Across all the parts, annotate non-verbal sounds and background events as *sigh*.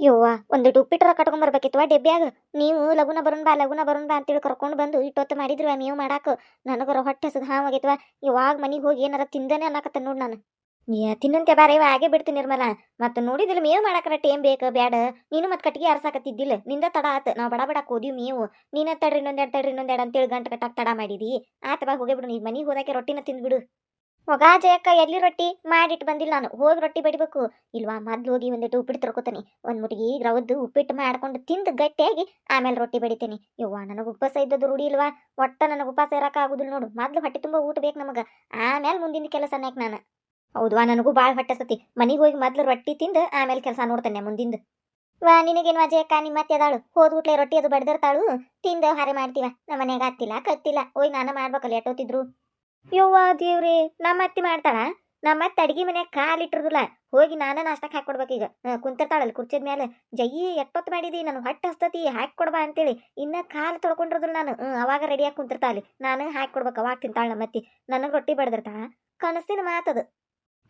ಯವ್ವ, ಒಂದು ಉಪ್ಪಿಟ್ಟರ ಕಟ್ಕೊಂಡ್ ಬರ್ಬೇಕಿತ್ವ ಡೆಬ್ಬ್ಯಾಗ. ನೀವು ಲಗುನ ಬರೋನ್ ಬಾ ಲಗುನ ಬರೋನ್ ಬಾ ಅಂತೇಳಿ ಕರ್ಕೊಂಡು ಬಂದು ಇಟ್ಟೊತ್ತು ಮಾಡಿದ್ರು ನೀವು ಮಾಡಾಕ. ನನಗರ ಹೊಟ್ಟೆ ಹಸದ್ ಹಾವಾಗೈತ್ವ ಇವಾಗ ಮನೆಗೆ ಹೋಗಿ ಏನಾರ ತಿಂದನೆ ಅನ್ನಕತ್ತ ನೋಡ್ ನಾನು. ತಿನ್ನಂತೆ ಬಾರ ಇವ, ಹಾಗೆ ಬಿಡ್ತೀನಿ ನಿರ್ಮಲ. ಮತ್ತೆ ನೋಡಿದಿಲ್ಲ ಮೇವು ಮಾಡಾಕರ ಟೇಮ್ ಬೇಕು? ಬ್ಯಾಡ. ನೀನು ಮತ್ತೆ ಕಟ್ಟಿಗೆ ಅರ್ಸಾಕತ್ತಿದ್ದಿಲ್ಲ ನಿಂದ ತಡ ಆತ. ನಾವು ಬಡ ಬಡ ಕೋದಿವ್ ಮೇವು. ನೀನ ತಡ್ರಿ ಇನ್ನೊಂದೆರಡು ತಡ್ರಿ ಇನ್ನೊಂದೆರಡು ಅಂತೇಳಿ ಗಂಟೆ ಕಟ್ಟಾಕ ತಡ ಮಾಡಿದಿ. ಆತ ಬಾ ಹೋಗೇ ಬಿಡು, ನೀ ಮನೆಗೆ ಹೋದಾಕೆ ರೊಟ್ಟಿನ ತಿಂದ್ಬಿಡು. ಹೋಗಾ ಜಯಕ್ಕ ಎಲ್ಲಿ ರೊಟ್ಟಿ ಮಾಡಿಟ್ಟು ಬಂದಿಲ್ಲ ನಾನು. ಹೋಗಿ ರೊಟ್ಟಿ ಬಡಿಬೇಕು. ಇಲ್ವಾ? ಮೊದ್ಲು ಹೋಗಿ ಒಂದಿಟ್ಟು ಉಪ್ಪಿಟ್ಟು ತರ್ಕೋತೀನಿ. ಒಂದ್ ಮುಟ್ಗಿ ರವದ್ದು ಉಪ್ಪಿಟ್ಟು ಮಾಡ್ಕೊಂಡು ತಿಂದು ಗಟ್ಟಿಯಾಗಿ ಆಮೇಲೆ ರೊಟ್ಟಿ ಬಡಿತೀನಿ. ಯವ್ವ, ನನಗೆ ಉಪವಾಸ ಇದ್ದದ್ದು ರೂಢಿ ಇಲ್ವಾ? ಒಟ್ಟ ನನಗೆ ಉಪವಾಸ ಇರಕ ಆಗುದಿಲ್ಲ ನೋಡು. ಮೊದ್ಲು ಹೊಟ್ಟೆ ತುಂಬ ಊಟ ಬೇಕು ನಮಗೆ. ಆಮೇಲೆ ಮುಂದಿನ ಕೆಲಸ ನಾನು. ಹೌದ್ವಾ? ನನಗೂ ಭಾಳ ಹೊಟ್ಟೆ ಸತಿ ಮನೆಗೆ ಹೋಗಿ ಮೊದ್ಲು ರೊಟ್ಟಿ ತಿಂದು ಆಮೇಲೆ ಕೆಲಸ ನೋಡ್ತಾನೆ ಮುಂದಿಂದ. ವಾ, ನಿನಗೇನು ಅಜಯಕ್ಕ ನಿಮ್ಮ ಮತ್ತೆ ಅದಾಳು. ಊಟ್ಲೆ ರೊಟ್ಟಿ ಅದು ಬಡ್ದಿರ್ತಾಳು. ತಿಂದು ಹಾರೆ ಮಾಡ್ತೀವ. ನಮ್ಮ ಮನೆಗೆ ಹತ್ತಿಲ್ಲ, ಕತ್ತಿಲ್ಲ. ಓಯ್, ನಾನು ಮಾಡ್ಬೇಕಲ್ಲ ಎಟ್ಟೋತಿದ್ರು ಯವ್ವ ದೇವ್ರಿ, ನಮ್ಮ ಅತ್ತಿ ಮಾಡ್ತಾಳ? ನಮ್ಮ ಅತ್ತೆ ಅಡಿಗೆ ಮನ್ಯಾಗ ಕಾಲಿಟ್ಟಿರೋದಿಲ್ಲ ಹೋಗಿ ನಾನ ನಾಷ್ಟಕ್ಕೆ ಈಗ. ಕುಂತಿರ್ತಾಳಲ್ಲಿ ಕುರ್ಚಿದ ಮೇಲೆ ಜಯ್ಯಿ, ಎಷ್ಟೊತ್ತು ಮಾಡಿದಿ? ನಾನು ಹೊಟ್ಟೆ ಹಸ್ತತಿ, ಹಾಕಿ ಕೊಡ್ಬಾ ಅಂತೇಳಿ. ಇನ್ನ ಕಾಲು ತೊಳ್ಕೊಂಡಿರೋದಿಲ್ಲ ನಾನು. ಅವಾಗ ರೆಡಿಯಾಗಿ ಕುಂತಿರ್ತಾಳಿ. ನಾನು ಹಾಕಿ ಕೊಡ್ಬೇಕು, ಅವಾಗ ತಿಂತಾಳ ನಮ್ಮ ಅತ್ತಿ. ನನಗೆ ರೊಟ್ಟಿ ಬಡ್ದಿರ್ತಾಳ. ಕನಸಿನ ಮಾತದು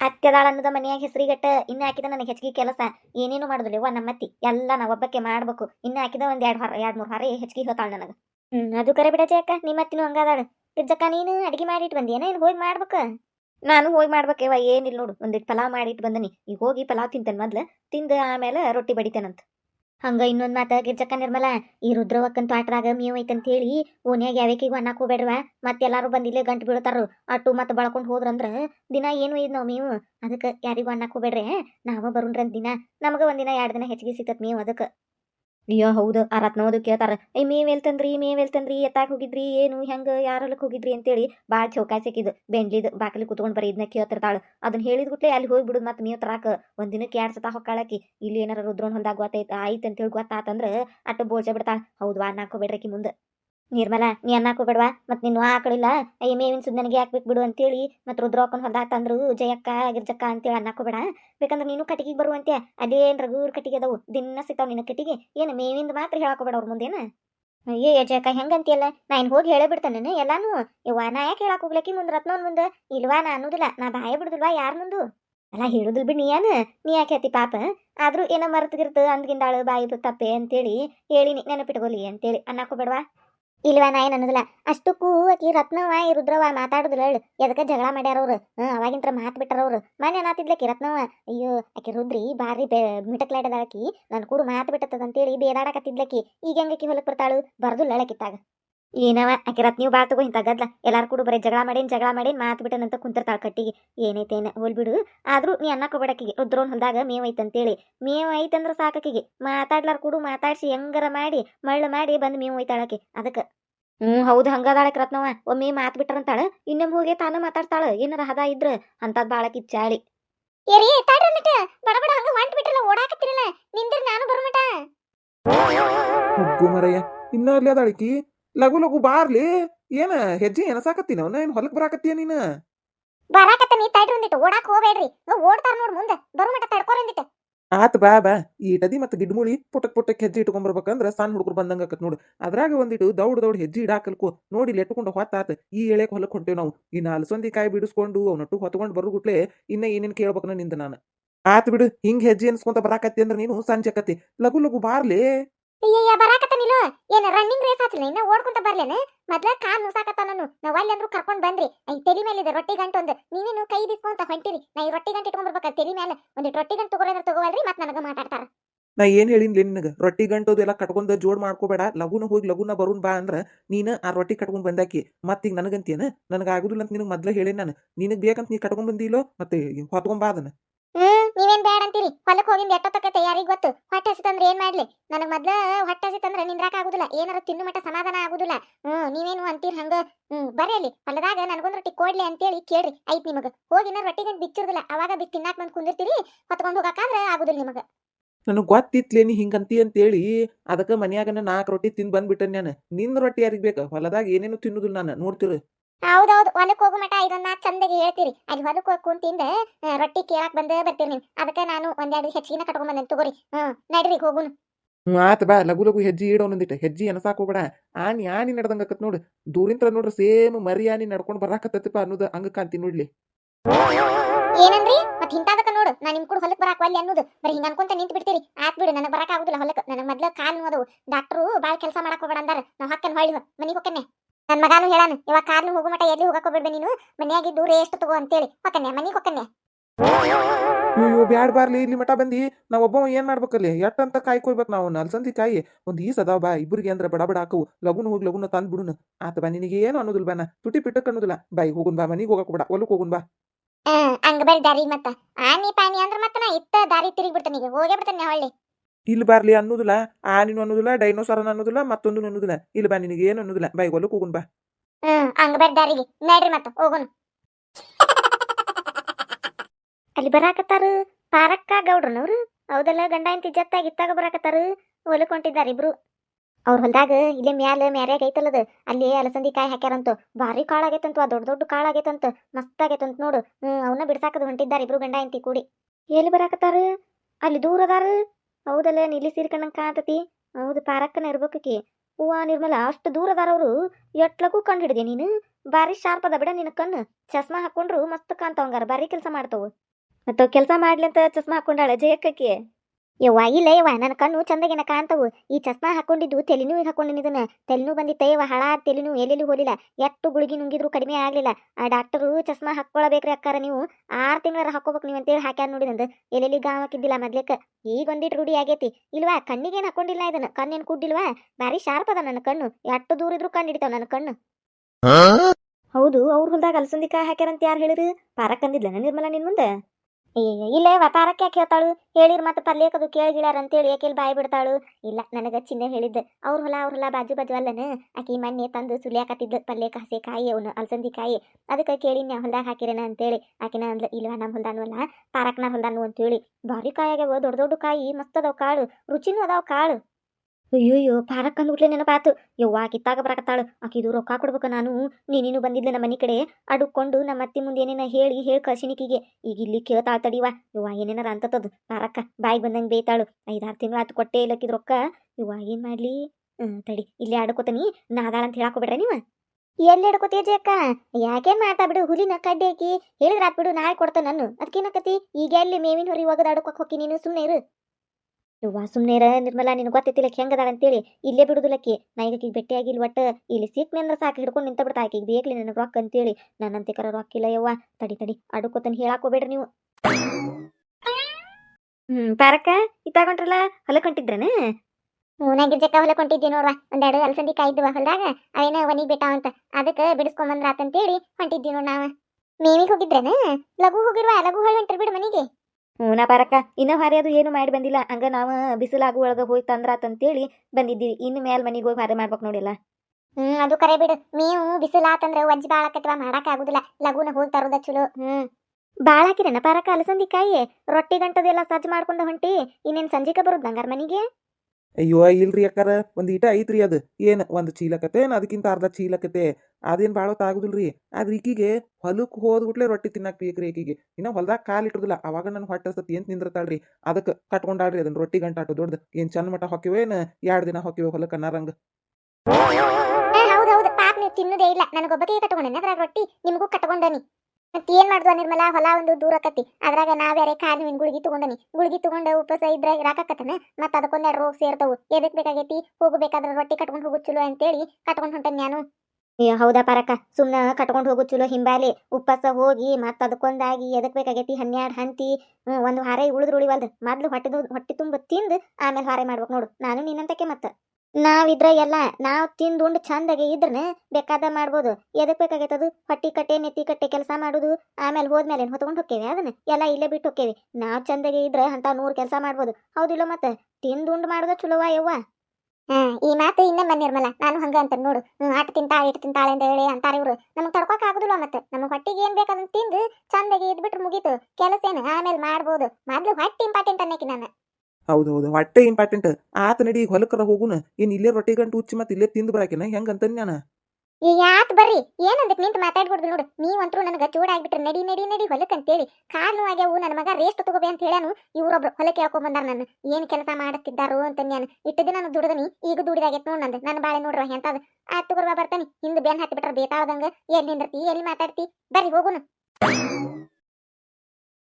ಅತ್ತೆದಾಳ ಅನ್ನೋದ ಮನೆಯಾಗ ಹೆಸರಿಗಟ್ಟ ಇನ್ನ ಹಾಕಿದ ನನಗೆ ಹೆಚ್ಚಿಗೆ ಕೆಲಸ. ಏನೇನು ಮಾಡೋದಿಲ್ಲ ನಮ್ಮ ನಮ್ಮತ್ತಿ ಎಲ್ಲ ನಾ ಒಬ್ಬಕ್ಕೆ ಮಾಡ್ಬೇಕು. ಇನ್ನ ಹಾಕಿದ ಒಂದ್ ಎರಡು ಹೊರ, ಎರಡು ಮೂರು ಹೊರ ಹೆಚ್ಚಿಗೆ ಹೋತಾಳ ನನಗೆ. ಹ್ಮ್, ಅದು ಕರೆ ಬಿಡ ಜಯಕ್ಕ ನಿಮ್ಮ ಅತ್ತಿನೂ ಹಂಗಾದಾಳ ಜಕ್ಕ ನೀನು ಅಡಿಗೆ ಮಾಡಿಟ್ಟು ಬಂದಿಯೇನ? ಏನು ಹೋಗಿ ಮಾಡ್ಬೇಕ? ನಾನು ಹೋಗಿ ಮಾಡ್ಬೇಕೇವ ಏನಿಲ್ಲ ನೋಡು ಒಂದಿಟ್ಟು ಪಲಾವ್ ಮಾಡಿಟ್ಟು ಬಂದನಿ. ಈಗ ಹೋಗಿ ಪಲಾವ್ ತಿಂತೇನೆ ಮೊದ್ಲು, ತಿಂದು ಆಮೇಲೆ ರೊಟ್ಟಿ ಬಡಿತೇನಂತ. ಹಂಗ ಇನ್ನೊಂದ್ ಮಾತ, ಗಿರ್ಜಕ್ಕ ನಿರ್ಮಲ, ಈ ರುದ್ರವಕ್ಕನ್ ತೋಟದಾಗ ಮೇವ್ ಐತಂತ ಹೇಳಿ ಓನ್ಯಾಗ ಯಾವ್ಯಾಕಿಗೂ ಅನ್ನಕ್ ಹೋಗ್ಬೇಡ್ರವ ಮತ್ತೆ ಎಲ್ಲಾರು ಬಂದಿಲ್ಲೇ ಗಂಟು ಬೀಳ್ತಾರ ಅಟ್ಟು ಮತ್ತೆ ಬಳಕೊಂಡ್ ಹೋದ್ರಂದ್ರ ದಿನ ಏನು ಒಯ್ದ್ ನಾವು ಮೇವು? ಅದಕ್ಕೆ ಯಾರಿಗೂ ಅನ್ನಕ್ ಹೋಗ್ಬೇಡ್ರಿ ನಾವ ಬರುಣ್ರಂತ ದಿನ. ನಮಗ ಒಂದಿನ ಎರಡ್ ದಿನ ಹೆಚ್ಚಿಗೆ ಸಿಗ್ತತ್ ಮೇವು ಅದಕ್ಕೆ. ಅಯ್ಯೋ, ಹೌದು. ಆ ರತ್ನವದು ಕೇಳ್ತಾರ. ಐ ಮೇವೆಲ್ ತಂದ್ರಿ ಮೇವೆಲ್ ತಂದ್ರಿ ಎತ್ತಾಗ ಹೋಗಿದ್ರಿ, ಏನು, ಹೆಂಗ ಯಾರ ಹೊಲಕ್ ಹೋಗಿದ್ರಿ? ಅಂತೇಳಿ ಭಾಳ ಚೌಕಾಸಿ ಸಿಕ್ಕಿದ್ದು ಬೆಂಡ್ಲಿದ್ ಬಾಕಲಿ ಕುತ್ಕೊಂಡು ಬರೀ ಇದನ್ನ ಕೇಳ್ತಿರ್ತಾಳ. ಅದನ್ನ ಹೇಳಿದ್ ಗುಟ್ಲೆ ಅಲ್ಲಿ ಹೋಗಿ ಬಿಡುದು ಮತ್ತೆ ಮೇವ್ ತರಾಕ ಒಂದ್ ದಿನಕ್ಕೆ ಎರಡ್ ಸತ ಹೊಕ್ಕಾಳಕಿ. ಇಲ್ಲಿ ಏನಾರ ರುದ್ರೋನ್ ಹೊಂದಾಗ ಗೊತ್ತೈತ, ಆಯ್ತು ಅಂತ ಹೇಳಿ ಗೊತ್ತಾತಂದ್ರ ಅಟ್ಟು ಬೋಳ್ಸೆ ಬಿಡ್ತಾಳ. ಹೌದು ನಾಕೋ ಬಿಡ್ರಕಿ ಮುಂದೆ. ನಿರ್ಮಲ, ನೀ ಅನ್ನ ಬಿಡವಾ? ಮತ್ತೆ ನಿನ್ನ ಹಾಕಳಿಲ್ಲ ಅಯ್ಯ, ಮೇವಿನ ಸುದ್ ನನಗೆ ಹಾಕ್ಬೇಕು ಬಿಡು ಅಂತೇಳಿ ಮತ್ತೆ ರುದ್ರೋಕನ್ ಹೊಲ್ದಾಗ ತಂದ್ರು ಜಯಕ್ಕ ಗಿರ್ಜಕ್ಕ ಅಂತೇಳಿ ಅನ್ನ ಹಾಕೋಬೇಡ ಬೇಕಂದ್ರೆ ನೀನು ಕಟ್ಟಿಗೆ ಬರುವಂತೆ ಅದೇನ್ ರಗೂಡ್ ಕಟ್ಟಿಗೆ ಅದಾವು? ದಿನ ಸಿಗ್ತಾವ ನಿನ್ನ ಕಟ್ಟಿಗೆ? ಏನು ಮೇವಿಂದ ಮಾತ್ರ ಹೇಳಕೋಬೇಡ ಅವ್ರ ಮುಂದೇನ? ಅಯ್ಯ ಜಯಕ್ಕ, ಹೆಂಗಂತಿಯಲ್ಲ? ನಾ ಇನ್ ಹೋಗಿ ಹೇಳೇ ಎಲ್ಲಾನು. ಇವ್ವ ನಾ ಯಾಕೆ ಹೇಳಕ್ ಹೋಗ್ಲಕ್ಕಿ ಮುಂದೆ ರತ್ನವನ್ ಮುಂದೆ? ಇಲ್ವಾ, ನಾ ಅನ್ನೋದಿಲ್ಲ. ನಾ ಬಾಯ ಬಿಡುದಿಲ್ವಾ ಯಾರ ಮುಂದು? ಅಲ್ಲ, ಹೇಳುದಿಲ್ ಬಿಡ್ ನೀ ಏನು ನೀ ಯಾಕೆ ಹೇಳ್ತಿ ಪಾಪ? ಆದ್ರೂ ಏನೋ ಮರ್ತಿಗಿರ್ತ ಅಂದ್ಗಿಂದಾಳು ಬಾಯಿದು ತಪ್ಪೆ ಅಂತೇಳಿ ಹೇಳಿನಿ ನೆನಪಿಟ್ಕೊಲಿ ಅಂತೇಳಿ ಅನ್ನಕೋಬೇಡ್ವಾ ಇಲ್ವಾ ನಾ ಏನ್ ಅನ್ನೋದಿಲ್ಲ. ಅಷ್ಟಕ್ಕೂ ಆಕಿ ರತ್ನವ ಈ ರುದ್ರವ ಮಾತಾಡುದಿಲ್ಲ ಹೇಳು. ಎದಕ್ಕೆ ಜಗಳ ಮಾಡ್ಯಾರ ಅವ್ರು? ಹ್ಮ್, ಅವಾಗಿಂತ್ರ ಮಾತ್ ಬಿಟ್ಟಾರ ಅವ್ರು. ಮನೆ ಏನಾತಿದ್ಲಕಿ ರತ್ನವ ಅಯ್ಯೋ, ಆಕಿ ರುದ್ರಿ ಬಾರಿ ಬೆ ಮಿಟಕ್ಲಾಡದಾಳಕಿ ನನ್ ಕೂಡ ಮಾತು ಬಿಟ್ಟದಂತೇಳಿ ಬೇದಾಡಕತ್ತಿದ್ಲಕಿ ಈಗ ಹೆಂಗಕಿ ಹೊಲಕ್ ಬರ್ತಾಳು? ಬರ್ದು ಅಳಕಿತ್ತಾಗ ಏನವ? ಅಕಿರತ್ ನೀವು ಬಾಳ ತಗೋ ಇಂತ ಗದ್ಲ. ಎಲ್ಲಾರು ಕೂಡ ಬರೀ ಜಗಳ ಮಾಡೇನ್ ಜಗಳ ಮಾಡೇನ್ ಮಾತು ಬಿಟ್ಟನಂತ ಕುಂತಿರ್ತಾಳ ಕಟ್ಟಿಗೆ. ಏನೈತೇನ ಹೋಲ್ಬಿಡು ಆದ್ರೂ ನೀ ಅನ್ನಕೋಬೇಡಕಿಗೆ ರುದ್ರೋನ್ ಹೊಲ್ದಾಗ ಮೇವ್ ಐತಂತೇಳಿ. ಮೇವ್ ಐತಂದ್ರ ಸಾಕಕಿಗೆ ಮಾತಾಡ್ಲಾರ ಕೂಡು ಮಾತಾಡ್ಸಿ ಹೆಂಗರ ಮಾಡಿ ಮಳ್ಳು ಮಾಡಿ ಬಂದ್ ಮೇವ್ ಐತಾಳಕಿ ಅದಕ್ಕೆ. ಹ್ಮ್ ಹೌದು ಹಂಗದಾಳಕ್ ರತ್ನವ ಒಮ್ಮೆ ಮಾತು ಬಿಟ್ರಂತಾಳ ಇನ್ನೊಮ್ಮೆ ಹೋಗಿ ತಾನ ಮಾತಾಡ್ತಾಳ. ಏನಾರ ಹದ ಇದ್ರ ಅಂತದ್ ಬಾಳಕಿ ಚಾಳಿ. ಏರಿ ತಾಡ್ರಿ ಮಟ ಬಡ ಬಡ ಹಂಗ ಹೊಂಟ್ ಬಿಟ್ರಲ್ಲ ಓಡಾಕತ್ತಿರಲ್ಲ. ನಿಂದ್ರ ನಾನು ಬರ್ಮಟ ಹುಗ್ಗು ಮರಯ್ಯ ಇನ್ನ ಅಲ್ಲಿ ಅದಾಳಿಕಿ ಲಗು ಲಘು ಬಾರ್ಲಿ ಏನ ಹೆಜ್ಜೆ ಎನಸಾಕತ್ತೀನಿ ಅವನ ಏನ್ ಹೊಲಕ್ ಬರಾಕತ್ತೀಯ ನೀನ? ಬರಾಕತ್ತ ನೀ ತಡ್ರಿ ಒಂದಿಟ್ಟು ಓಡಾಕ್ ಹೋಗ್ಬೇಡ್ರಿ. ಓಡ್ತಾರ ನೋಡ್ ಮುಂದೆ ತಡ್ಕೊರ್ ಒಂದಿಟ್ಟು. ಆತ್ ಬಾ ಬಾ. ಈಟದಿ ಮತ್ತೆ ಗಿಡ್ಮುಳಿ ಪುಟಕ್ ಪುಟಕ್ ಹೆಜ್ಜೆ ಇಟ್ಕೊಂಬರ್ಬೇಕಂದ್ರ ಸಣ್ಣ ಹುಡುಗರು ಬಂದಂಗ ಆಕತ್ ನೋಡು. ಅದ್ರಾಗ ಒಂದಿಟ್ಟು ದೌಡ್ ದೌಡ್ ಹೆಜ್ಜೆ ಇಡಾಕಲ್ಕು. ನೋಡಿ ಇಲ್ಲಿ ಎಟ್ಕೊಂಡು ಹೊತ್ತಾತ. ಈ ಎಳೆಕ್ ಹೊಲಕ್ ಹೊಂಟೇವ್ ನಾವು. ಇನ್ನ ಅಲಸಂದಿ ಕಾಯಿ ಬಿಡಿಸ್ಕೊಂಡು ಅವನಟ್ಟು ಹೊತ್ಕೊಂಡ್ ಬರೋ ಗುಟ್ಲೆ ಇನ್ನ ಏನೇನ್ ಕೇಳ್ಬೇಕನ ನಿಂದ ನಾನು. ಆತ್ ಬಿಡು ಹಿಂಗ್ ಹೆಜ್ಜೆ ಅನ್ಸ್ಕೊಂತ ಬರಾಕತ್ತಿ ಅಂದ್ರ ನೀನು ಸಂಜೆ ಕತ್ತಿ ಲಘು ಲಘು ಬಾರ್ಲಿ. ಅಯ್ಯಯ್ಯ ಬರಾಕತ್ತ ನೀನು ಏನ ರನ್ನಿಂಗ್ ರೇಸ್ ಹಾಕ್ಲಿಲ್ಲ ಇನ್ನ ಓಡ್ಕೊಂತ ಬರ್ಲೇನ? ಮೊದ್ಲ ಕಾಲ್ ನುಸಾಕತ್ತ ನಾನು ನಾವ್ ಅಲ್ಲಿ ಅಂದ್ರು ಕರ್ಕೊಂಡ್ ಬಂದ್ರಿ. ಐ, ತೆಲಿ ಮೇಲೆ ಇದೆ ರೊಟ್ಟಿ ಗಂಟು ಒಂದು. ನೀವೇನು ಕೈ ಬಿಸ್ಕೊಂತ ಹೊಂಟಿರಿ. ನಾ ಈ ರೊಟ್ಟಿ ಗಂಟು ಇಟ್ಕೊಂಡ್ ಬರ್ಬೇಕ ತಲಿ ಮೇಲೆ ಒಂದಿಟ್ಟು ರೊಟ್ಟಿ ಗಂಟು ತಗೋರಂದ್ರ ತಗೋವಲ್ರಿ ಮತ್ ನನಗ ಮಾತಾಡ್ತಾರ. ನಾ ಏನ್ ಹೇಳಿನ್ಲಿ ನಿನಗ? ರೊಟ್ಟಿ ಎಲ್ಲ ಕಟ್ಕೊಂಡ್ ಜೋಡ್ ಮಾಡ್ಕೋಬೇಡ. ಲಗುನ ಹೋಗಿ ಲಗುನ ಬರುನ್ ಬಾ ಅಂದ್ರ ನೀನ ಆ ರೊಟ್ಟಿ ಕಟ್ಕೊಂಡ್ ಬಂದಾಕಿ. ಮತ್ತೀಗ ನನಗಂತೇನ? ನನಗ ಆಗುದಿಲ್ಲ ಅಂತ ನಿನಗ್ ಮೊದ್ಲ ಹೇಳಿ ನಾನು. ನಿನಗ್ ಬೇಕಂತ ನೀ ಕಟ್ಕೊಂಡ್ ಬಂದಿಲ್ಲೋ? ಮತ್ತೆ ಹೊತ್ಕೊಂಡ್ ಬಾ ಅದನ್ನ. ಹ್ಮ್ ನೀವೇನ್ ಬೇಡ ಅಂತೀರಿ? ಹೊಲಕ್ ಹೋಗಿಂದ ತಕ್ಕ ತಯಾರಿ ಗೊತ್ತು? ಹೊಟ್ಟೆ ಹಸಿತಂದ್ರೆ ಏನ್ ಮಾಡ್ಲಿ? ನನಗ್ ಮೊದ್ಲ ಹೊಟ್ಟೆ ಹಸಿತಂದ್ರೆ ನಿಂದ್ರಾಕ ಆಗುದಿಲ್ಲ. ಏನಾರ ತಿನ್ನು ಮಟ್ಟ ಸಮಾಧಾನ ಆಗುದಿಲ್ಲ. ಹ್ಮ್ ನೀವೇನು ಅಂತೀರಿ ಹಂಗ? ಹ್ಮ್ ಬರ್ರಿ ಅಲ್ಲಿ. ಹೊಲದಾಗ ನನಗೊಂದ್ ರೊಟ್ಟಿ ಕೊಡ್ಲಿ ಅಂತೇಳಿ ಕೇಳ್ರಿ. ಐತ್ ನಿಮಗ. ನಾ ರೊಟ್ಟಿ ಗಂಟ್ ಬಿಚ್ಚಿರ್ದಿಲ್ಲ. ಅವಾಗ ಬಿ ತಿನ್ನಾಕ್ ಬಂದ್ ಕುಂದಿರ್ತೀರಿ. ಹೊತ್ಕೊಂಡ್ ಹೋಗಾಕಾದ್ರ ಆಗುದಿಲ್ಲ ನಿಮಗ. ನನಗ್ ಗೊತ್ತಿತ್ಲೇ ನೀ ಹಿಂಗಂತಿ ಅಂತೇಳಿ ಅದಕ್ಕ ಮನ್ಯಾಗನ ನಾಲ್ಕು ರೊಟ್ಟಿ ತಿನ್ ಬಂದ್ಬಿಟ್ಟೆ ನಾನು. ನಿನ್ನ ರೊಟ್ಟಿ ಯಾರಿಗ್ ಬೇಕ? ಹೊಲದಾಗ ಏನೇನು ತಿನ್ನುದಿಲ್ಲ ನಾನು. ನೋಡ್ತಿರು. ಹೌದೌದು. ಹೊಲಕ್ ಹೋಗೋ ಮಟ ಇದನ್ನ ಚಂದಗೆ ಹೇಳ್ತೀರಿ? ಅಲ್ಲಿ ಹೊಲಕ್ಕೆ ಹೋಗಿ ಕುಂತಿಂದ ರೊಟ್ಟಿ ಕೇಳಾಕ್ ಬಂದ ಬರ್ತೀರಿ ನೀವು ಅದಕ್ಕೆ ನಾನು ಒಂದೆರಡು ಹೆಚ್ಚಿನ ಕಟ್ಕೊಂಡ್ ಬಂದೇನೆ ತಗೋರಿ. ಹ್ಮ್ ನಡ್ರಿ ಹೋಗುನು. ಆತ ಬಾ ಲಗು ಲಗು ಹೆಜ್ಜಿ ಇಡೋ ಒಂದಿಟ್ಟು ಹೆಜ್ಜಿ ಎನಸಾಕ್ ಹೋಗ್ಬೇಡ. ಆನಿ ಆನಿ ನಡ್ದಂಗ ಆಕತ್ ನೋಡು. ದೂರಿಂತ್ರ ನೋಡ್ರಿ ಸೇಮ್ ಮರಿ ಆನಿ ನಡ್ಕೊಂಡ್ ಬರಾಕತ್ತಪ್ಪ ಅನ್ನೋದು ಹಂಗ ಕಾಂತಿ ನೋಡ್ಲಿ. ಏನಂದ್ರಿ? ಮತ್ತ ಮತ್ ಹಿಂತಾದಕ್ಕ ನೋಡು. ನಾ ನಿಮ್ ಕೂಡ ಹೊಲಕ್ ಬರಾಕ್ ಅಲ್ಲಿ ಅನ್ನೋದು. ಬರೀ ಹಿಂಗ ಅನ್ಕೊಂತ ನಿಂತ ಬಿಡ್ತೀರಿ. ಆತ್ ಬಿಡು ನನಗ್ ಬರಾಕ್ ಆಗುದಿಲ್ಲ ಹೊಲಕ್. ನನಗ್ ಮೊದ್ಲ ಕಾಲ್ ನೋದವು ಡಾಕ್ಟ್ರು ಬಾಳ್ ಕೆಲಸ ಮಾಡಕ್ ಹೋಗ್ಬೇಡ ಅಂದಾರ. ನಾವ್ ಹಾಕನ್ ಹೊಳ್ಳಿ ಮನಿಗ್ ಹೋಗ್ಕನ್ನೆ ನನ್ ಮಗಾನು ಹೇಳಾನು ಇವಾಗ ಕಾರ್ನು ಹೋಗು ಮಟ ಎಲ್ಲಿ ಹೋಗಕ್ಕೆ ಹೋಗ್ಬೇಡ ನೀನು? ಮನೆಯಾಗಿ ದೂರ ಎಷ್ಟು ತಗೋ ಅಂತೇಳಿ. ಹೊಕ್ಕನ್ನೆ ಮನೆಗೆ ಹೊಕ್ಕನ್ನೆ ಅಯ್ಯೋ ಬ್ಯಾಡ್ ಬಾರ್ಲಿ ಇಲ್ಲಿ ಮಟ ಬಂದಿ. ನಾವ್ ಒಬ್ಬ ಏನ್ ಮಾಡ್ಬೇಕಲ್ಲಿ? ಎಟ್ಟಂತ ಕಾಯಿ ಕೊಯ್ಬೇಕು ನಾವು ನಲ್ಸಂದಿ ಕಾಯಿ. ಒಂದ್ ಈಸ್ ಅದಾವ ಬಾ ಇಬ್ಬರಿಗೆ ಅಂದ್ರೆ ಬಡ ಬಡ ಹಾಕವು ಲಗುನ್ ಹೋಗಿ ಲಗುನ ತಂದ್ ಬಿಡುನು. ಆತ ಬಾ ನಿನಗೆ ಏನು ಅನ್ನೋದಿಲ್ಲ ಬಾನ. ತುಟಿ ಪಿಟ್ಟ ಅನ್ನೋದಿಲ್ಲ. ಬಾಯ್ ಹೋಗುನ್ ಬಾ ಮನಿಗ್ ಹೋಗಕ್ ಬೇಡ ಹೊಲಕ್ ಹೋಗುನ್ ಬಾ. ಹಂಗ ಬರ್ ದಾರಿ ಮತ್ತ. ಆನಿ ಪಾನಿ ಅಂದ್ರ ಮತ್ತ ನಾ ಇತ್ತ ದಾರಿ ತಿರುಗಿ ಬಿಡ್ತಾನೆ ಈಗ. ಹೋಗೇ ಬಿಡ್ತಾನೆ ಹೊಳ್ಳಿ. ಇಲ್ಲಿ ಬರ್ಲಿ ಅನ್ನೋದಿಲ್ಲ ನೀನು ಅನ್ನೋದಿಲ್ಲ ಡೈನೋಸಾರ್ ಅನ್ನೋದಿಲ್ಲ ಮತ್ತೊಂದು ಅನ್ನೋದಿಲ್ಲ. ಇಲ್ಲ ಬಾ ನಿನಗೆ ಏನು ಅನ್ನೋದಿಲ್ಲ. ಬೈ ಹೊಲಕ್ ಹೋಗುನ್ ಬಾ. ಹ್ಮ್, ಹಂಗ ಬರೀ ದಾರಿಗೆ. ನಡ್ರಿ ಮತ್ತ ಹೋಗೋಣ ಅಲ್ಲಿ ಬರಾಕತ್ತಾರ ಪಾರಕ್ಕ ಗೌಡ್ರನವ್ರು? ಹೌದಲ್ಲ, ಗಂಡ ಇಂತಿ ಜತ್ತಾಗ ಇತ್ತಾಗ ಬರಾಕತ್ತಾರ? ಹೊಲಕ್ ಹೊಂಟಿದ್ದಾರೆ ಇಬ್ರು. ಅವ್ರ ಹೊಲ್ದಾಗ ಇಲ್ಲೇ ಮ್ಯಾಲ ಮ್ಯಾರ್ಯಾಗ ಐತಲ್ಲದ. ಅಲ್ಲಿ ಅಲಸಂದಿ ಕಾಯಿ ಹಾಕ್ಯಾರಂತ. ಭಾರಿ ಕಾಳ ಆ ದೊಡ್ಡ ದೊಡ್ಡ ಕಾಳ ಆಗೈತಂತ ಮಸ್ತ್ ಆಗೈತಂತ ನೋಡು. ಹ್ಮ್ ಅವನ್ನ ಬಿಡ್ಸಾಕದು ಹೊಂಟಿದ್ದಾರೆ ಇಬ್ರು ಗಂಡ ಇಂತಿ ಕೂಡಿ. ಎಲ್ಲಿ ಬರಾಕತ್ತಾರ? ಅಲ್ಲಿ ದೂರ ಅದಾರ? ಹೌದಲ್ಲ ನೀಲಿ ಸೀರ್ಕಣಂಗ್ ಕಾಣತತಿ? ಹೌದು, ಪಾರಕ್ಕನ ಇರ್ಬೇಕಿ ಹೂವ ನಿರ್ಮಲ, ಅಷ್ಟು ದೂರ ಅದಾರ ಅವರು ಎಟ್ಲಗೂ ಕಂಡು ಹಿಡಿದೆ ನೀನು? ಬಾರಿ ಶಾರ್ಪ್ ಅದ ಬಿಡ ನಿನ್ನ ಕಣ್ಣು. ಚಸ್ಮಾ ಹಾಕೊಂಡ್ರು ಮಸ್ತ್ ಕಾಣ್ತಾವಂಗಾರ ಬಾರಿ ಕೆಲಸ ಮಾಡ್ತಾವು. ಮತ್ತ ಕೆಲಸ ಮಾಡ್ಲಿ ಅಂತ ಚಸ್ಮಾ ಹಾಕೊಂಡಾಳೆ ಜಯಕ್ಕಕ್ಕೆ ಯವ್ವ ಇಲ್ಲ ಯವ್ವ ನನ್ನ ಕಣ್ಣು ಚಂದಗಿನ ಕಾಣ್ತವು ಈ ಚಸ್ಮಾ ಹಾಕೊಂಡಿದ್ದು ತೆಲಿನೂ ಹಾಕೊಂಡಿನ ಇದನ್ನ ತೆಲಿನೂ ಬಂದಿತ್ತ ಯವ್ವ ಹಳ ತೆಲಿನೂ ಎಲ್ಲೆಲ್ಲಿ ಹೋಲಿಲ್ಲ. ಎಷ್ಟು ಗುಳಿಗಿ ನುಂಗಿದ್ರು ಕಡಿಮೆ ಆಗಲಿಲ್ಲ. ಆ ಡಾಕ್ಟರು ಚಸ್ಮಾ ಹಾಕ್ಕೊಳ್ಬೇಕ್ರಿ ಅಕ್ಕಾರ ನೀವು. ಆರು ತಿಂಗಳ ಹಾಕೋಬೇಕು ನೀವು ಅಂತೇಳಿ ಹಾಕ್ಯಾರ ನೋಡಿದಂದು ಎಲ್ಲೆಲ್ಲಿ ಗಾವ್ ಹಾಕಿದ್ದಿಲ್ಲ ಮೊದ್ಲೇಕ. ಈಗ ಒಂದಿಟ್ಟು ರೂಢಿ ಆಗೈತಿ. ಇಲ್ವಾ ಕಣ್ಣಿಗೇನು ಹಾಕೊಂಡಿಲ್ಲ ಇದನ್ನ? ಕಣ್ಣೇನು ಕುಡ್ಡಿಲ್ವಾ ಬಾರಿ ಶಾರ್ಪ್ ಅದ ನನ್ನ ಕಣ್ಣು. ಎಷ್ಟು ದೂರ ಇದ್ರು ಕಂಡು ಹಿಡಿತಾವ ನನ್ನ ಕಣ್ಣು. ಹೌದು ಅವ್ರ ಹೊಲ್ದಾಗ ಅಲಸಂದಿ ಕಾಯಿ ಹಾಕ್ಯಾರಂತ ಯಾರು ಹೇಳಿರಿ? ಪಾರಕ್ ಅಂದಿದ್ಲ ನಿರ್ಮಲ ನಿನ್ ಮುಂದೆ? ಇಲ್ಲೇ ವ್ಯಾಪಾರಕ್ಕೆ ಯಾಕೆ ಹೇಳ್ತಾಳು? ಹೇಳಿರ್ ಮತ್ತೆ ಕೇಳಿ ಗಿಳ್ಯಾರ ಅಂತೇಳಿ ಯಾಕೆ ಬಾಯಿ ಬಿಡ್ತಾಳು? ಇಲ್ಲ, ನನಗ ಚಿನ್ನ ಹೇಳಿದ್ದ. ಅವ್ರ ಹೊಲ ಅವ್ರ ಹೊಲ ಬಾಜು ಬಾಜು ಅಲ್ಲನ? ಆಕಿ ಮಣ್ಣೆ ತಂದು ಸುಲಿಯಾಕತ್ತಿದ್ದ ಪಲ್ಯಕ ಹಸಿ ಕಾಯಿ, ಅವನು ಅಲಸಂದಿ ಕಾಯಿ. ಅದಕ್ಕೆ ಕೇಳಿ ನಾ ಹೊಲ್ದಾಗ ಹಾಕಿರೇನ ಅಂತೇಳಿ. ಆಕಿನ ಅಂದ್ಲ, ಇಲ್ವಾ ನಮ್ಮ ಹೊಲ್ದಾನು ಅಲ್ಲ, ಪಾರಕ್ನ ಹೊಲ್ದಾನು ಅಂತೇಳಿ. ಭಾರಿ ಕಾಯಿ ಆಗ್ಯಾವ ದೊಡ್ಡ ದೊಡ್ಡ ಕಾಯಿ, ಮಸ್ತ್ ಅದಾವ ಕಾಳು, ರುಚಿನೂ ಅದಾವ ಕಾಳು. ಅಯ್ಯೋಯ್ಯೋ ಪಾರಕ್ಕ ಅಂದ್ಬಿಟ್ಲೆ ನೆನಪಾತು. ಯವ್ವ, ಕಿತ್ತಾಗ ಬರಕತ್ತಾಳು. ಆಕಿದು ರೊಕ್ಕ ಕೊಡ್ಬೇಕು ನಾನು. ನೀನೇನು ಬಂದಿದ್ಲ ನಮ್ಮ ಮನೆ ಕಡೆ. ಅಡುಕೊಂಡು ನಮ್ಮ ಅತ್ತಿ ಮುಂದೆ ಏನೇನ ಹೇಳಿ ಹೇಳಿ ಕಳ್ಸಿನಿಕಿಗೆ. ಈಗ ಇಲ್ಲಿ ಕೇಳ್ತಾಳ ತಡಿವಾ. ಯವ್ವ, ಏನೇನಾರ ಅಂತತದು ಪಾರಕ್ಕ ಬಾಯಿ ಬಂದಂಗೆ ಬೇಯ್ತಾಳು. ಐದಾರು ತಿಂಗಳು ಆತು ಕೊಟ್ಟೆ ಇಲ್ಲಕ್ಕಿದ್ ರೊಕ್ಕ. ಯವ್ವ, ಏನ್ ಮಾಡ್ಲಿ? ಹ್ಮ್, ತಡಿ, ಇಲ್ಲಿ ಆಡ್ಕೋತಾನಿ. ನಾದಾಳ ಅಂತ ಹೇಳಾಕೋಬೇಡ್ರ ನೀವ? ಎಲ್ಲಿ ಹಿಡ್ಕೋತೀಯ ಜಕ್ಕ ಯಾಕೇನ್ ಮಾಡ್ತಾ ಬಿಡು, ಹುಲಿನ ಕಡ್ಡಿ ಹಾಕಿ. ಹೇಳಿದ್ರಾತ್ ಬಿಡು, ನಾಳೆ ಕೊಡ್ತ ನಾನು. ಅದಕ್ಕೇನಕತಿ ಈಗ ಎಲ್ಲಿ ಮೇವಿನ ಹೊರಿ ಒಗದ ಆಡ್ಕೋಕ್ ಹೋಗಿ ನೀನು ಸುಮ್ಮನೆ ಇರು. ಯವ್ವ, ಸುಮ್ನೆ ಇರ ನಿರ್ಮಲಾ ನಿನಗೆ ಗೊತ್ತೈತಿಲ್ಲ ಹೆಂಗದಾಳ ಅಂತೇಳಿ ಇಲ್ಲೇ ಬಿಡುದಿಲ್ಲಕ್ಕಿ ನಾ ಈಗ ಆಕಿಗೆ ಭೇಟಿಯಾಗಿ ಇಲ್ಲಿ ಒಟ್ಟು. ಇಲ್ಲಿ ಸಿಕ್ನೆ ಅಂದ್ರೆ ಸಾಕು, ಹಿಡ್ಕೊಂಡು ನಿಂತ ಬಿಡ್ತಾ ಆಕಿಗೆ ಬೇಕ್ಲಿ ನನಗೆ ರೊಕ್ಕ ಅಂತೇಳಿ. ನನ್ನಂತೆ ಕರ ರೊಕ್ಕ ಇಲ್ಲ ಯವ್ವ. ತಡಿ ತಡಿ. ಅಡುಕೋತನ ಹೇಳಾಕೋಬೇಡ್ರಿ ನೀವು. ಹ್ಮ್ ಪಾರಕ್ಕ ಇತ್ತಾಗೊಂಡ್ರಲ್ಲ ಹೊಲಕ್ ಹೊಂಟಿದ್ರನ ಹ್ಞೂ ಗಿರ್ಜಕ್ಕ ಹೊಲಕ್ ಹೊಂಟಿದ್ವಿ ನೋಡ್ವ. ಒಂದೆರಡು ಅಲಸಂದಿ ಕಾಯ್ದು ಹೊಲದಾಗ. ಅವೇನ ಒನಿ ಬಿಟ್ಟಾವ ಅಂತ. ಅದಕ್ಕೆ ಬಿಡಿಸ್ಕೊಂಬಂದ್ರ ಆತಂತೇಳಿ ಹೊಂಟಿದ್ವಿ ನೋಡ್ ನಾವ. ಮೇವಿಗೆ ಹೋಗಿದ್ರನ? ಲಘು ಹೋಗಿರ್ವಾ? ಲಘು ಹೊಳ್ಳಿ ಹೊಂಟ್ರಿ ಬಿಡು ಮನಿಗೆ. ಹ್ಞೂ ನಾ ಪಾರಕ್ಕ ಇನ್ನೂ ಹಾರಿ ಅದು ಏನು ಮಾಡಿ ಬಂದಿಲ್ಲ. ಹಂಗ ನಾವು ಬಿಸಿಲಾಗು ಒಳಗೆ ಹೋಗಿ ತಂದ್ರಾತಂತೇಳಿ ಬಂದಿದ್ದೀವಿ. ಇನ್ನು ಮ್ಯಾಲ ಮನೆಗೆ ಹೋಗಿ ಹಾರೆ ಮಾಡ್ಬೇಕು ನೋಡಿಲ್ಲ ಹ್ಞೂ ಅದು ಕರೆ ಬಿಡು. ನೀವು ಬಿಸಿಲಾತಂದ್ರೆ ವಜ್ಜಿ ಬಾಳಕತ್ವ ಮಾಡಕ್ ಲಗೂನ ಹೋಗಿ ತರೋದ ಚಲೋ. ಹ್ಞೂ ಬಾಳ ಹಾಕಿರೇನ ಪಾರಕ ಅಲಸಂದಿ ಕಾಯಿ? ರೊಟ್ಟಿ ಗಂಟದೆಲ್ಲ ಸಜ್ಜು ಮಾಡ್ಕೊಂಡು ಹೊಂಟಿ ಇನ್ನೇನು ಸಂಜಿಕ ಬರೋದು ನಂಗಾರ ಮನಿಗೆ? ಅಯ್ಯೋ, ಇಲ್ರಿ ಅಕ್ಕಾರ, ಒಂದ್ ಈಟ ಐತ್ರಿ ಅದು. ಏನ್ ಒಂದ್ ಚೀಲಕತೆ ಅದಕ್ಕಿಂತ ಅರ್ಧ ಚೀಲಕತೆ? ಅದೇನ್ ಹೊತ್ತು ಆಗುದಿಲ್ರಿ. ಆದ್ರ ಈಕಿಗೆ ಹೊಲಕ್ ಹೋದ್ಬಿಟ್ಲೆ ರೊಟ್ಟಿ ತಿನ್ನಕ್ ಬೇಕ್ರಿ ಈಕಿಗೆ. ಇನ್ನ ಹೊಲ್ದಾಗ ಕಾಲು ಇಟ್ಟುದಿಲ್ಲ. ಅವಾಗ ನನ್ ಹೊಟ್ಟೆ ಸತಿ ಏನು ನಿಂದ್ರತಾಳ್ರಿ ಅದಕ್ಕೆ ಕಟ್ಕೊಂಡಾಳ್ರಿ ಅದನ್ನ ರೊಟ್ಟಿ ಗಂಟಾಟು ದೊಡ್ಡದು ಏನು ಚಂದ ಮಟ ಹೊಕ್ಕಿವೇನ್ ಎರಡು ದಿನ ಹೊಕ್ಕಿವೆ ಹೊಲಕ್ಕೆ ಅನ್ನರಂಗ. ಹೌದೌದು ಪಾಪ, ನೀವು ತಿನ್ನೋದೇ ಇಲ್ಲ. ನನಗೊಬ್ಬಕ್ಕೆ ಕಟ್ಕೊಂಡೇನೆ? ಅದ್ರಾಗ ರೊಟ್ಟಿ ನಿಮಗೂ ಕಟ್ಕೊಂಡನಿ. ಮತ್ತೆ ಏನ್ ಮಾಡ್ದು ನಿರ್ಮಲ? ಹೊಲ ಒಂದು ದೂರ ಆಕತಿ ಅದ್ರಾಗ ನಾ ಬೇರೆ ಕಾಲು ಗುಳಿಗಿ ತಗೊಂಡನಿ. ಗುಳಿಗಿ ತಗೊಂಡ ಉಪವಾಸ ಇದ್ರ ಇರಾಕತ್ತನ ಮತ್ತ ಅದಕ್ಕೊಂದೆರಡು ರೋಗ ಸೇರ್ತವು. ಎದಕ್ ಬೇಕಾಗೈತಿ? ಹೋಗಬೇಕಾದ್ರ ರೊಟ್ಟಿ ಕಟ್ಕೊಂಡು ಹೋಗುದ್ ಚಲೋ ಅಂತೇಳಿ ಕಟ್ಕೊಂಡ್ ಹೊಂಟನ್ ನಾನು ಹೌದಾ ಪಾರಕ್ಕ. ಸುಮ್ನ ಕಟ್ಕೊಂಡು ಹೋಗು ಚಲೋ ಹಿಂಬಾಲಿ. ಉಪವಾಸ ಹೋಗಿ ಮತ್ತ ಅದಕ್ಕೊಂದಾಗಿ ಎದಕ್ ಬೇಕಾಗೈತಿ? ಹನ್ನೆರಡು ಹಂತಿ ಒಂದು ಹಾರೈ ಉಳಿದ್ರು ಉಳಿವಲ್ದು. ಮೊದ್ಲು ಹೊಟ್ಟೆ ಹೊಟ್ಟೆ ತುಂಬ ತಿಂದು ಆಮೇಲೆ ಹಾರೈ ಮಾಡ್ಬೇಕು ನೋಡು. ನಾನು ನಿನ್ನಂತಕ್ಕೆ ಮತ್ತ. ನಾವಿದ್ರ ಎಲ್ಲ, ನಾವು ತಿಂದು ಉಂಡು ಚಂದಾಗಿ ಇದ್ರನ ಬೇಕಾದ ಮಾಡ್ಬೋದು. ಎದಕ್ ಬೇಕಾಗೈತದು ಹೊಟ್ಟಿ ಕಟ್ಟೆ, ನೆತ್ತಿ ಕಟ್ಟೆ ಕೆಲಸ ಮಾಡುದು, ಆಮೇಲೆ ಹೋದ್ಮೇಲೆ ಏನ್ ಹೊತ್ಕೊಂಡು ಹೋಕ್ಕೇವಿ ಅದನ್ನ? ಎಲ್ಲ ಇಲ್ಲೇ ಬಿಟ್ಟು ಹೋಕ್ಕೇವಿ. ನಾವ್ ಚಂದಾಗಿ ಇದ್ರ ಅಂತ ನೂರ್ ಕೆಲಸ ಮಾಡ್ಬೋದು. ಹೌದಿಲ್ಲ ಮತ್ತೆ? ತಿಂದು ಉಂಡು ಮಾಡುದ ಚಲೋವ ಯವ್ವ? ಈ ಮಾತು ಇನ್ನೇ ನಿರ್ಮಲ ನಾನು ಹಂಗ ಅಂತ ನೋಡು. ಆಟ ತಿಂತಾಳೆ ಇಟ್ಟು ತಿಂತಾಳೆ ಅಂತ ಹೇಳಿ ಅಂತಾರೆ ಇವ್ರು. ನಮಗ್ ತಡ್ಕೊಕ್ ಆಗುದಿಲ್ಲ ಮತ್ತೆ? ನಮಗ್ ಹೊಟ್ಟಿಗೆ ಏನ್ ಬೇಕಾದನ್ನ ತಿಂದು ಚಂದಾಗಿ ಇದ್ಬಿಟ್ರೆ ಮುಗೀತು. ಕೆಲಸ ಏನು? ಆಮೇಲೆ ಮಾಡ್ಬೋದು. ಮೊದ್ಲು ಹೊಟ್ಟಿ ಇಂಪಾರ್ಟೆಂಟ್ ಅನ್ನಕ್ಕೆ ನಾನು. ಹೌದೌದು. ಹೊಟ್ಟೆ ಇಂಪಾರ್ಟೆಂಟ್ ಆತ ನಡಿ ಈಗ ಹೋಗುನ. ಏನ್ ಇಲ್ಲೇ ರೊಟ್ಟಿ ಗಂಟು ಉಚ್ಚಿ ಮತ್ತೆ ಇಲ್ಲೇ ತಿಂದು ಬರಾಕಿನ. ಹೆಂಗಂತ ನಾನು? ಯಾತ್ ಬರ್ರಿ. ಏನಂದಕ್ ನಿಂತು ಮಾತಾಡ್ಬಿಡ್ದು ನೋಡು. ನೀವಂತರೂ ನನಗ ಚೂಡ ಆಗ್ಬಿಟ್ರೆ ನಡಿ ನಡಿ ನಡಿ ಹೊಲಕ್ ಅಂತೇಳಿ ಕಾಲು ಆಗ್ಯಾವು ನನ್ನ ಮಗ ರೇಸ್ಟ್ ತಗೋಬೇ ಅಂತ ಹೇಳ್ಯಾನು. ಇವ್ರೊಬ್ರು ಹೊಲಕ್ಕೆ ಹೇಳ್ಕೊಂಡ್ ಬಂದಾರ ನನ್ನ. ಏನ್ ಕೆಲಸ ಮಾಡುತ್ತಿದ್ದಾರು ಅಂತ ನಾನು. ಇಟ್ಟ ದಿನ ನಾನು ದುಡ್ದನಿ. ಈಗ ದುಡಿದಾಗೈತ್ ನೋಡ್ ನಂದು. ನನ್ನ ಬಾಳೆ ನೋಡ್ರ ಎಂತದ. ಆ ತಗೋರ್ವಾ ಬರ್ತಾನೆ. ಹಿಂದ್ ಬೆನ್ ಹತ್ತಿ ಬಿಟ್ರ ಎಲ್ಲಿ ನಿಂದಿರ್ತಿ? ಎಲ್ಲಿ ಮಾತಾಡ್ತಿ? ಬರ್ರಿ, ಹೋಗುನು.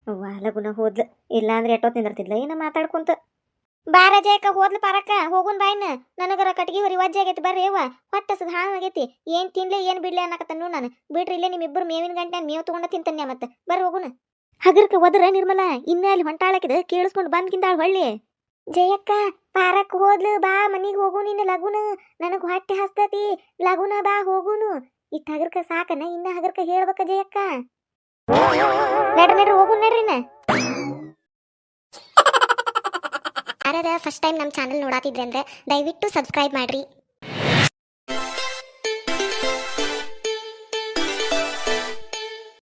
ಅವ್ವ, ಲಗುನ ಹೋದ್ಲು. ಇಲ್ಲಾಂದ್ರೆ ಎಷ್ಟೋ ನಿಂದಿರ್ತಿದ್ಲ? ಏನ ಮಾತಾಡ್ಕೊಂತ. ಬಾರ ಜಯಕ್ಕ ಹೋದ್ಲು ಪಾರಕ್ಕ ಹೋಗುನ್ ಬಾಯ್ನ ನನಗರ ಕಟ್ಗಿ ಹೊರಿ ವಜ್ಜೆ ಆಗೈತಿ ಬರ್ರಿ, ಅವ್ವ. ಹೊಟ್ಟಸದ ಆಗೈತಿ. ಏನ್ ತಿನ್ಲೆ, ಏನ್ ಬಿಡ್ಲಿ ಅನ್ನಕತ್ತ ನೋಡ್ ನಾನು. ಬಿಡ್ರಿ, ಇಲ್ಲೇ ನಿಮ್ಮಿಬ್ಬರು ಮೇವಿನ ಗಂಟೆ ಮೇವ್ ತಗೊಂಡ ತಿಂತನ್ಯ ಮತ್ತೆ. ಬರ್ರಿ ಹೋಗುನ. ಹಗರ್ಕ ಒದ್ರ ನಿರ್ಮಲ. ಇನ್ನೇ ಅಲ್ಲಿ ಹೊಂಟಾಳಕಿದ. ಕೇಳಿಸ್ಕೊಂಡು ಬಂದ್ಕಿಂದಾಳ ಹೊಳ್ಳಿ. ಜಯಕ್ಕ ಪಾರಕ್ ಹೋದ್ಲು. ಬಾ, ಮನಿಗ್ ಹೋಗು ನಿನ್ನ ಲಗುನ. ನನಗ್ ಹೊಟ್ಟೆ ಹಸ್ತತಿ. ಲಗುನ ಬಾ, ಹೋಗುನು. ಇಟ್ ಹಗರ್ಕ ಸಾಕನ? ಇನ್ನ ಹಗರ್ಕ ಹೇಳ್ಬೇಕ ಜಯಕ್ಕ ನಡ್ರಿ ನಡ್ರಿ ಹೋಗು ನಡ್ರಿ *laughs* ಯಾರ್ಯಾರ ಫಸ್ಟ್ ಟೈಮ್ ನಮ್ಮ ಚಾನಲ್ ನೋಡಾತಿದ್ರೆ ಅಂದ್ರೆ ದಯವಿಟ್ಟು ಸಬ್ಸ್ಕ್ರೈಬ್ ಮಾಡ್ರಿ.